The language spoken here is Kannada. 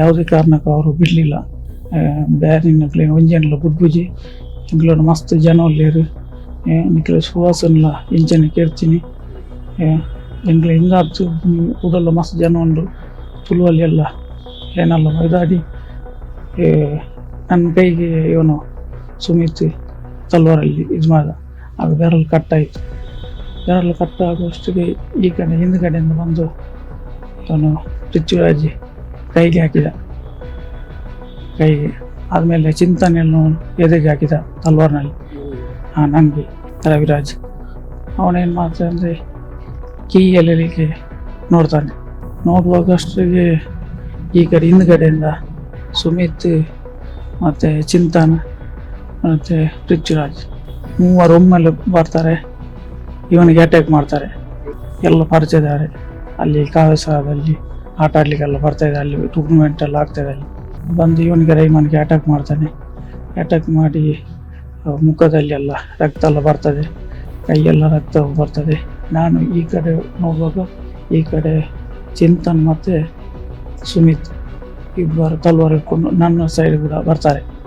ಯಾವುದೇ ಕಾರಣಕ್ಕೂ ಅವರು ಬಿಡಲಿಲ್ಲ. ಬೇರಿನ ಕ್ಲೀನ್, ಒಂಜೆನ್ಲ ಬುಡ್ಬುಜಿ ಇಂಗ್ಲೋಡು ಮಸ್ತ್ ಜನ ಒಲ್ಲೇರು. ನಿಖಿಲ ಸುವಾಸನ್ಲ ಇಂಚನೆ ಕೇರ್ಚಿನಿ ಎಂಗ್ಲ ಹಿಂಗಾತು ಉಡಲ್ಲ ಮಸ್ತ್ ಜನ ಉಂಡು. ತುಳುವಲ್ಲಿ ಎಲ್ಲ ಏನಲ್ಲ ಮೈದಾಡಿ. ನನ್ನ ಕೈಗೆ ಇವನು ಸುಮಿತ್ ತಲ್ವಾರಲ್ಲಿ ಇದು ಮಾಡಿದ ಆಗ ಬೆರಳು ಕಟ್ಟಾಯಿತು. ಬೆರಳು ಕಟ್ಟಾಗುವಷ್ಟಿಗೆ ಈ ಕಡೆ ಹಿಂದ್ಗಡೆಯಿಂದ ಬಂದು ಅವನು ಪೃಥ್ವಿರಾಜ್ ಕೈಗೆ ಹಾಕಿದ. ಕೈಗೆ ಆದಮೇಲೆ ಚಿಂತನೆಯನ್ನು ಎದೆಗೆ ಹಾಕಿದ ತಲ್ವಾರ್ನಲ್ಲಿ. ಹಾಂ ನಂಬಿ ರವಿರಾಜ್. ಅವನೇನು ಮಾಡ್ತಾನೆ ಅಂದರೆ ಕೀ ಎಲ್ಲಿಗೆ ನೋಡ್ತಾನೆ. ನೋಡುವಾಗ ಅಷ್ಟಿಗೆ ಈ ಕಡೆ ಹಿಂದ್ಗಡೆಯಿಂದ ಸುಮಿತ್ ಮತ್ತು ಚಿಂತನ ಮತ್ತು ಪೃಥ್ವಿರಾಜ್ ಮೂವರು ಒಮ್ಮೆಲೆ ಬರ್ತಾರೆ. ಇವನಿಗೆ ಅಟ್ಯಾಕ್ ಮಾಡ್ತಾರೆ. ಎಲ್ಲ ಪರಿಚಯದಾರೆ ಅಲ್ಲಿ ಕಾವೇಸದಲ್ಲಿ ಆಟ ಆಡ್ಲಿಕ್ಕೆಲ್ಲ ಬರ್ತಾ ಇದೆ, ಅಲ್ಲಿ ಟೂರ್ನಮೆಂಟ್ ಎಲ್ಲ ಆಗ್ತಾ ಇದೆ ಅಲ್ಲಿ. ಬಂದು ಇವನಿಗೆ ರೈಮನ್ಗೆ ಅಟ್ಯಾಕ್ ಮಾಡ್ತಾನೆ. ಅಟ್ಯಾಕ್ ಮಾಡಿ ಮುಖದಲ್ಲಿ ಎಲ್ಲ ರಕ್ತ ಎಲ್ಲ ಬರ್ತದೆ. ಕೈಯೆಲ್ಲ ರಕ್ತ ಬರ್ತದೆ. ನಾನು ಈ ಕಡೆ ನೋಡುವಾಗ ಈ ಕಡೆ ಚಿಂತನ್ ಮತ್ತು ಸುಮಿತ್ ಇಬ್ಬರು ತಲ್ವಾರ್ ನನ್ನ ಸೈಡ್ ಕೂಡ ಬರ್ತಾರೆ.